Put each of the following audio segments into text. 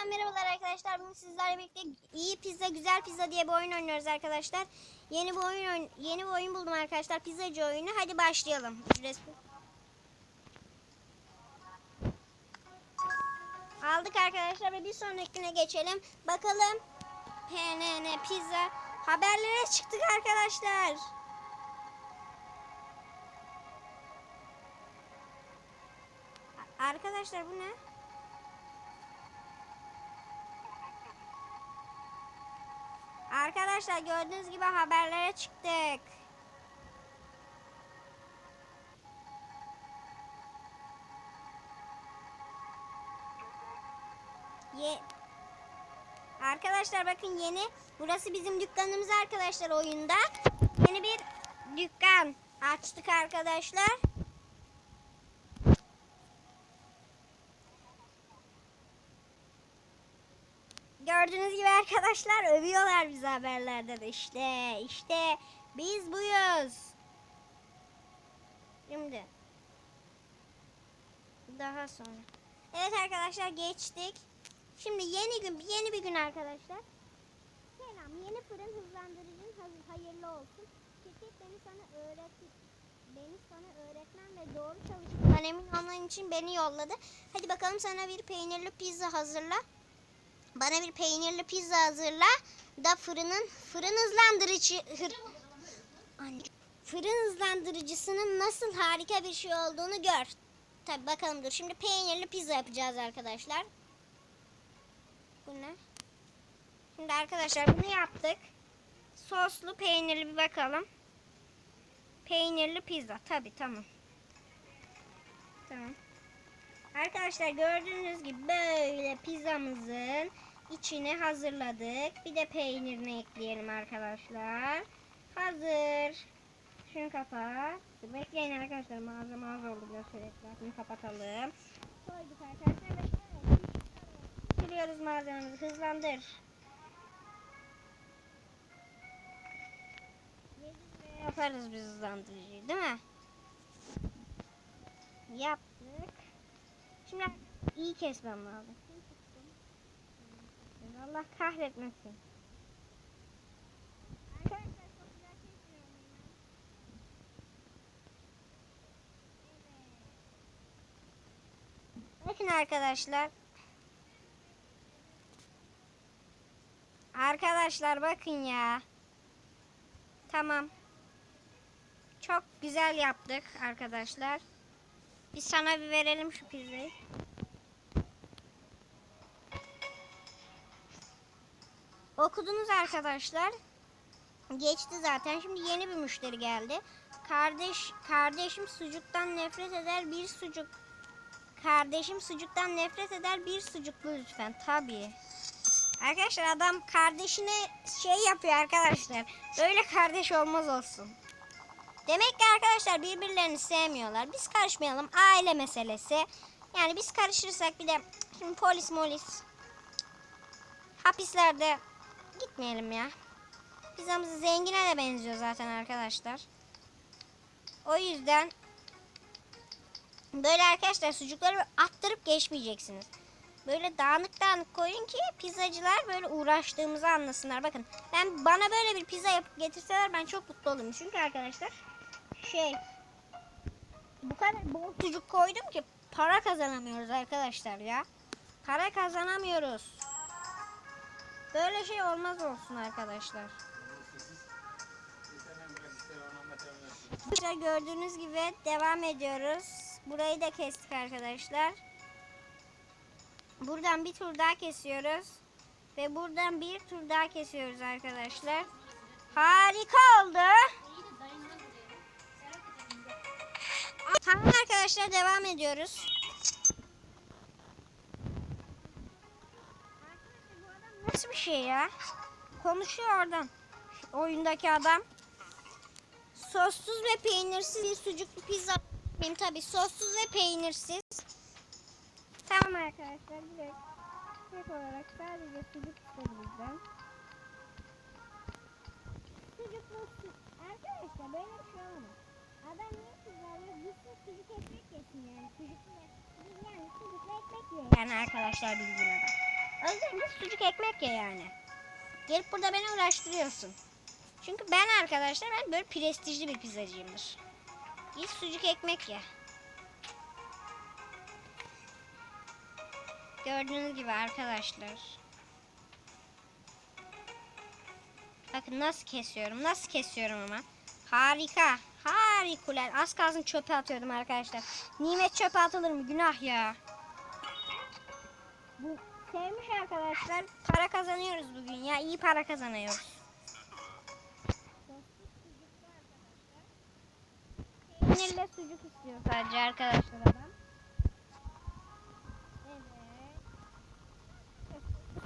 Tekrardan merhabalar arkadaşlar. Bugün sizlerle birlikte iyi pizza, güzel pizza diye bir oyun oynuyoruz arkadaşlar. Yeni bir oyun yeni bir oyun buldum arkadaşlar. Pizzacı oyunu. Hadi başlayalım. Aldık arkadaşlar ve bir sonrakine geçelim. Bakalım. PNN pizza haberlere çıktık arkadaşlar. Arkadaşlar bu ne? Arkadaşlar gördüğünüz gibi haberlere çıktık. Ye Arkadaşlar bakın yeni burası bizim dükkanımız arkadaşlar oyunda. Yeni bir dükkan açtık arkadaşlar. Gördüğünüz gibi arkadaşlar övüyorlar bizi haberlerde de işte işte biz buyuz. Şimdi daha sonra. Evet arkadaşlar geçtik. Şimdi yeni gün yeni bir gün arkadaşlar. Selam yeni fırın hızlandırıcın hazır hayırlı olsun. Şirket beni sana öğretti. Beni sana öğretmen ve doğru çalışmadan emin olman için beni yolladı. Hadi bakalım sana bir peynirli pizza hazırla. Bana bir peynirli pizza hazırla da fırının fırın hızlandırıcı hır, fırın hızlandırıcısının nasıl harika bir şey olduğunu gör. Tabi bakalım dur. Şimdi peynirli pizza yapacağız arkadaşlar. Bu ne? Şimdi arkadaşlar bunu yaptık. Soslu peynirli bir bakalım. Peynirli pizza. Tabi tamam. Tamam. Arkadaşlar gördüğünüz gibi böyle pizzamızın içine hazırladık. Bir de peynirini ekleyelim arkadaşlar. Hazır. Şunu kapat. Bekleyin arkadaşlar malzeme az oldu biraz sürekli. Bunu kapatalım. Koyduk arkadaşlar ve siliyoruz malzememizi. Hızlandır. Yaparız biz hızlandırıcıyı değil mi? Yaptık. Şimdi iyi kesmem lazım. Allah kahretmesin. Bakın arkadaşlar. Arkadaşlar bakın ya. Tamam. Çok güzel yaptık arkadaşlar. Biz sana bir verelim şu pizzayı. Okudunuz arkadaşlar. Geçti zaten. Şimdi yeni bir müşteri geldi. Kardeş kardeşim sucuktan nefret eder bir sucuk. Kardeşim sucuktan nefret eder bir sucuklu lütfen. Tabii. Arkadaşlar adam kardeşine şey yapıyor arkadaşlar. Böyle kardeş olmaz olsun. Demek ki arkadaşlar birbirlerini sevmiyorlar. Biz karışmayalım. Aile meselesi. Yani biz karışırsak bir de şimdi polis molis hapislerde gitmeyelim ya. Pizzamız zengine de benziyor zaten arkadaşlar. O yüzden böyle arkadaşlar sucukları attırıp geçmeyeceksiniz. Böyle dağınık dağınık koyun ki pizzacılar böyle uğraştığımızı anlasınlar. Bakın ben bana böyle bir pizza yapıp getirseler ben çok mutlu olurum. Çünkü arkadaşlar şey bu kadar bol sucuk koydum ki para kazanamıyoruz arkadaşlar ya. Para kazanamıyoruz. Böyle şey olmaz olsun arkadaşlar. Arkadaşlar gördüğünüz gibi devam ediyoruz. Burayı da kestik arkadaşlar. Buradan bir tur daha kesiyoruz. Ve buradan bir tur daha kesiyoruz arkadaşlar. Harika oldu. Tamam arkadaşlar devam ediyoruz. Nasıl bir şey ya? Konuşuyor oradan. Oyundaki adam. Sossuz ve peynirsiz bir sucuklu pizza yapayım tabi. Sossuz ve peynirsiz. Tamam arkadaşlar direkt tek olarak sadece sucuk istedi bizden. Sucuklu su- Arkadaşlar böyle bir şey olamaz. Adam niye kızarıyor? Gitsin sucuk ekmek yesin yani. Sucuklu yani sucuklu ekmek yiyor. Yani arkadaşlar bildiğin adam. Özlem git sucuk ekmek ye yani. Gelip burada beni uğraştırıyorsun. Çünkü ben arkadaşlar ben böyle prestijli bir pizzacıyımdır. Git sucuk ekmek ye. Gördüğünüz gibi arkadaşlar. Bakın nasıl kesiyorum. Nasıl kesiyorum ama. Harika. Harikulade. Az kalsın çöpe atıyordum arkadaşlar. Nimet çöpe atılır mı? Günah ya. Bu sevmiş arkadaşlar. Para kazanıyoruz bugün ya. iyi para kazanıyoruz. Peynirle sucuk istiyor sadece arkadaşlar adam. Evet.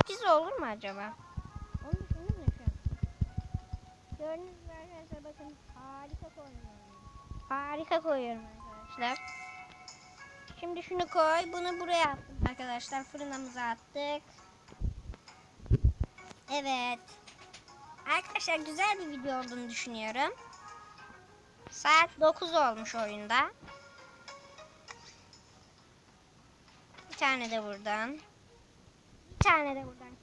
Pizza olur mu acaba? Onu düşündüm de şu an. Gördüğünüz gibi arkadaşlar bakın harika koyuyorum. Harika koyuyorum arkadaşlar. Şimdi şunu koy. Bunu buraya attım arkadaşlar. Fırınımıza attık. Evet. Arkadaşlar güzel bir video olduğunu düşünüyorum. Saat 9 olmuş oyunda. Bir tane de buradan. Bir tane de buradan.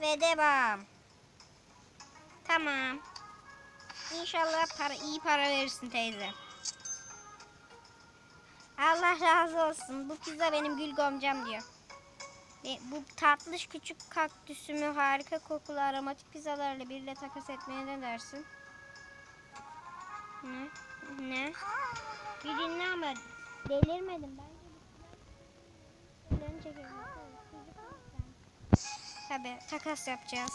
Ve devam. Tamam. İnşallah para iyi para verirsin teyze. Allah razı olsun. Bu pizza benim gül gomcam diyor. Ve bu tatlış küçük kaktüsümü harika kokulu aromatik pizzalarla birle takas etmeye ne dersin? Ne? Ne? Bir dinle ama delirmedim. Çekelim. Tabii takas yapacağız.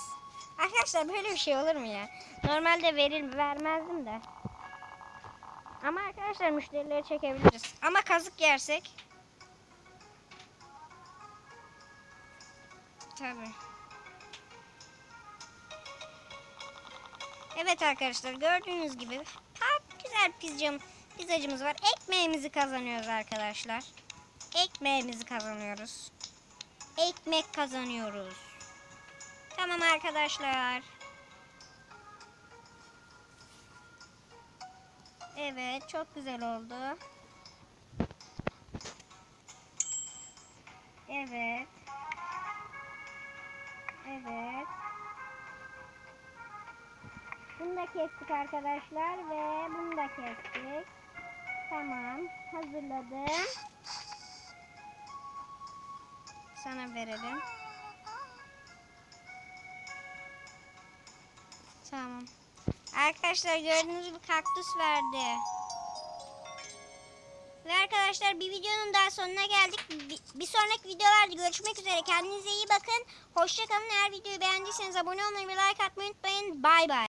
Arkadaşlar böyle bir şey olur mu ya? Normalde verir vermezdim de. Ama arkadaşlar müşterileri çekebiliriz. Ama kazık yersek. Tabii. Evet arkadaşlar gördüğünüz gibi tat güzel pizzam, pizzacımız var. Ekmeğimizi kazanıyoruz arkadaşlar. Ekmeğimizi kazanıyoruz. Ekmek kazanıyoruz. Tamam arkadaşlar. Evet çok güzel oldu. Evet. Evet. Bunu da kestik arkadaşlar ve bunu da kestik. Tamam. Hazırladım. Sana verelim. Tamam. Arkadaşlar gördüğünüz gibi kaktüs verdi. Ve arkadaşlar bir videonun daha sonuna geldik. Bir, sonraki videolarda görüşmek üzere. Kendinize iyi bakın. Hoşçakalın. Eğer videoyu beğendiyseniz abone olmayı ve like atmayı unutmayın. Bay bay.